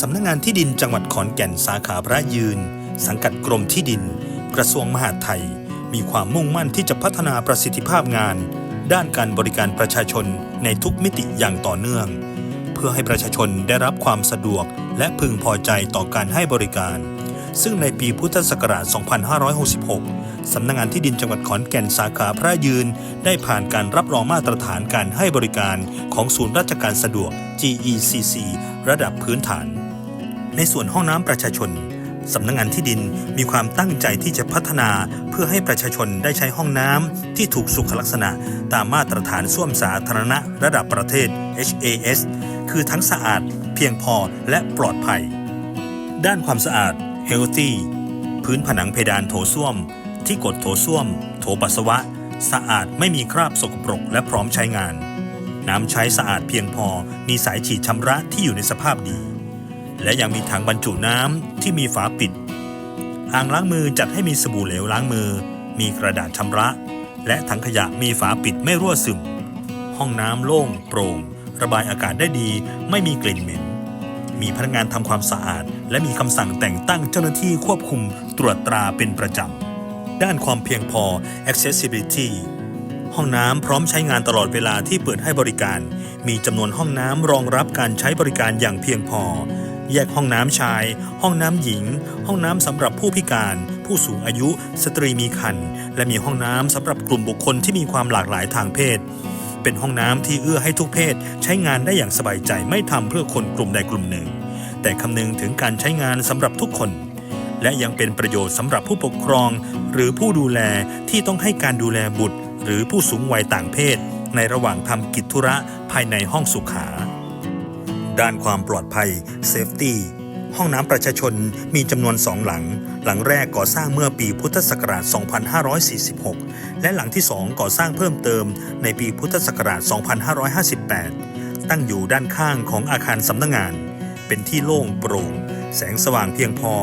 สำนักงงานที่ดินจังหวัดขอนแก่นสาขาพระยืน สังกัดกรมที่ดิน กระทรวงมหาดไทย มีความมุ่งมั่นที่จะพัฒนาประสิทธิภาพงาน ด้านการบริการประชาชนในทุกมิติอย่างต่อเนื่อง เพื่อให้ประชาชนได้รับความสะดวกและพึงพอใจต่อการให้บริการ ซึ่งในปีพุทธศักราช 2566 สำนักงานที่ดินจังหวัดขอนแก่นสาขาพระยืน ได้ผ่านการรับรองมาตรฐานการให้บริการของศูนย์ราชการสะดวก GECC ระดับพื้นฐาน ในส่วนห้องน้ำประชาชนสำนักงานที่ดินมีความตั้งใจที่จะพัฒนาเพื่อให้ประชาชนได้ใช้ห้องน้ำที่ถูกสุขลักษณะ ตามมาตรฐานส้วมสาธารณะระดับประเทศ HAS คือทั้งสะอาด เพียงพอและปลอดภัย ด้านความสะอาด Healthy พื้นผนังเพดานโถส้วม ที่กดโถส้วม โถปัสสาวะ สะอาดไม่มีคราบสกปรกและพร้อมใช้งาน น้ำใช้สะอาดเพียงพอมีสายฉีดชำระที่อยู่ในสภาพดี และยังมีถังบรรจุน้ำที่มีฝาปิด อ่างล้างมือจัดให้มีสบู่เหลวล้างมือ มีกระดาษชำระ และถังขยะมีฝาปิดไม่รั่วซึม ห้องน้ำโล่งโปร่ง ระบายอากาศได้ดี ไม่มีกลิ่นเหม็น มีพนักงานทำความสะอาด และมีคำสั่งแต่งตั้งเจ้าหน้าที่ควบคุมตรวจตราเป็นประจำ ด้านความเพียงพอ accessibility ห้องน้ำพร้อมใช้งานตลอดเวลาที่เปิดให้บริการ มีจำนวนห้องน้ำรองรับการใช้บริการอย่างเพียงพอ แยกห้องน้ำชาย ห้องน้ำหญิง ห้องน้ำสำหรับผู้พิการ ผู้สูงอายุ สตรีมีครรภ์และมีห้องน้ำสำหรับกลุ่มบุคคลที่มีความหลากหลายทางเพศ เป็นห้องน้ำที่เอื้อให้ทุกเพศ ใช้งานได้อย่างสบายใจไม่ทำเพื่อคนกลุ่มใดกลุ่มหนึ่ง แต่คำนึงถึงการใช้งานสำหรับทุกคน และยังเป็นประโยชน์สำหรับผู้ปกครอง หรือผู้ดูแลที่ต้องให้การดูแลบุตร หรือผู้สูงวัยต่างเพศ ในระหว่างทำกิจธุระภายในห้องสุขา ด้านความปลอดภัย Safety ห้องน้ำประชาชนมีจำนวนสองหลัง หลังแรกก่อสร้างเมื่อปีพุทธศักราช 2546 และหลังที่สองก่อสร้างเพิ่มเติมในปีพุทธศักราช 2558 ตั้งอยู่ด้านข้างของอาคารสำนักงงาน เป็นที่โล่งโปร่ง แสงสว่างเพียงพอ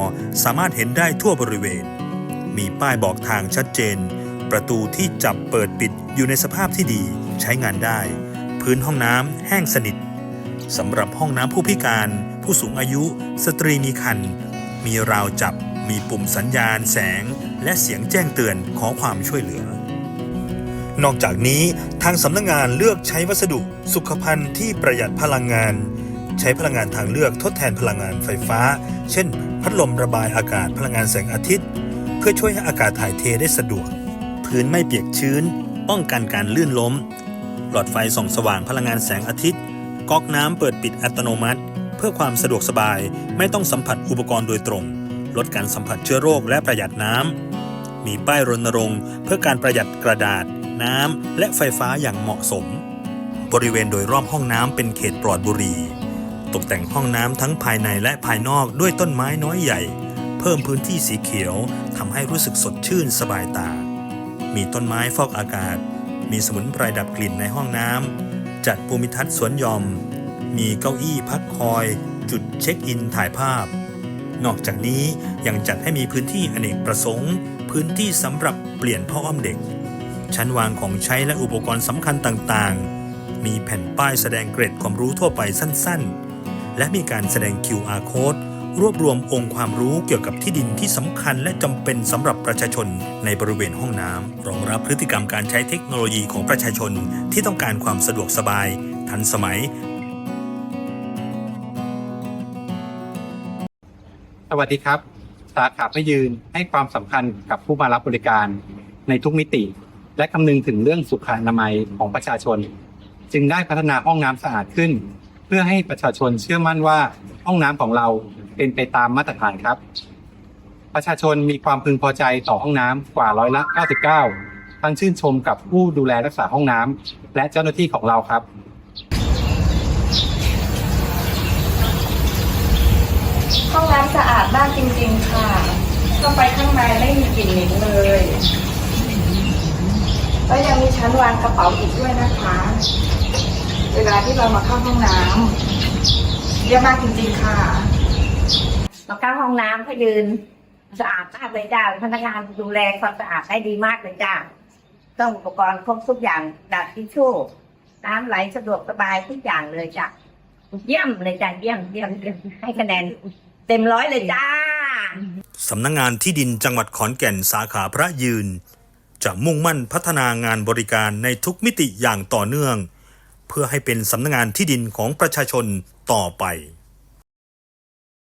สามารถเห็นได้ทั่วบริเวณ มีป้ายบอกทางชัดเจน ประตูที่จับเปิดปิดอยู่ในสภาพที่ดีใช้งานได้ พื้นห้องน้ำแห้งสนิท สำหรับห้องน้ำผู้พิการ ผู้สูงอายุ สตรีมีครรภ์มีราวจับ มีปุ่มสัญญาณแสง และเสียงแจ้งเตือนขอความช่วยเหลือ นอกจากนี้ทางสำนักงานเลือกใช้วัสดุสุขภัณฑ์ที่ประหยัดพลังงาน ใช้พลังงานทางเลือกทดแทนพลังงานไฟฟ้า เช่น พัดลมระบายอากาศพลังงานแสงอาทิตย์ เพื่อช่วยให้อากาศถ่ายเทได้สะดวก พื้นไม่เปียกชื้น ป้องกันการลื่นล้ม หลอดไฟส่องสว่างพลังงานแสงอาทิตย์ ก๊อกน้ำเปิดปิดอัตโนมัติ เพื่อความสะดวกสบายไม่ต้องสัมผัสอุปกรณ์โดยตรง ลดการสัมผัสเชื้อโรคและประหยัดน้ำ มีป้ายรณรงค์ เพื่อการประหยัดกระดาษ น้ำ และไฟฟ้าอย่างเหมาะสม บริเวณโดยรอบห้องน้ำเป็นเขตปลอดบุหรี่ ตกแต่งห้องน้ำทั้งภายในและภายนอกด้วยต้นไม้น้อยใหญ่ เพิ่มพื้นที่สีเขียวทำให้รู้สึกสดชื่นสบายตา มีต้นไม้ฟอกอากาศ มีสมุนไพรดับกลิ่นในห้องน้ำ จัดภูมิทัศน์สวนยอม มีเก้าอี้พักคอย จุดเช็คอินถ่ายภาพ นอกจากนี้ยังจัดให้มีพื้นที่อเนกประสงค์ พื้นที่สำหรับเปลี่ยนพ่ออ้อมเด็ก ชั้นวางของใช้และอุปกรณ์สำคัญต่างๆ มีแผ่นป้ายแสดงเกร็ดความรู้ทั่วไปสั้นๆ และมีการแสดง QR code รวบรวมองค์ความรู้เกี่ยวกับที่ดินที่สำคัญและจำเป็นสำหรับประชาชนในบริเวณห้องน้ำรองรับพฤติกรรมการใช้เทคโนโลยีของประชาชนที่ต้องการความสะดวกสบาย ทันสมัย สวัสดีครับ สาขาพยืนให้ความสำคัญกับผู้มารับบริการในทุกมิติ และคำนึงถึงเรื่องสุขอนามัยของประชาชน จึงได้พัฒนาห้องน้ำสะอาดขึ้น เพื่อให้ประชาชนเชื่อมั่นว่าห้องน้ำของเรา เป็นไปตามมาตรฐานครับ ประชาชนมีความพึงพอใจต่อห้องน้ำกว่าร้อยละ 99 ทั้งชื่นชมกับผู้ดูแลรักษาห้องน้ำและเจ้าหน้าที่ของเราครับห้องน้ำสะอาดมากจริงๆค่ะ เข้าไปข้างในไม่มีกลิ่นเหม็นเลยแล้วยังมีชั้นวางกระเป๋าอีกด้วยนะคะ เวลาที่เรามาเข้าห้องน้ำเยอะมากจริงๆค่ะ เราเข้าห้องน้ำก็ยืน สะอาดมากเลยจ้าพนักงานดูแลความสะอาดได้ดีมากเลยจ้าต้องอุปกรณ์ครบทุกอย่างดัดทิชชู่น้ำไหลสะดวกสบายทุกอย่างเลยจ้ะเยี่ยมเลยจ้าเยี่ยมเยี่ยมเยี่ยมให้คะแนน เต็มร้อยเลยจ้าสำนักงงานที่ดินจังหวัดขอนแก่นสาขาพระยืน จะมุ่งมั่นพัฒนางานบริการในทุกมิติอย่างต่อเนื่อง เพื่อให้เป็นสำนักงงานที่ดินของประชาชนต่อไป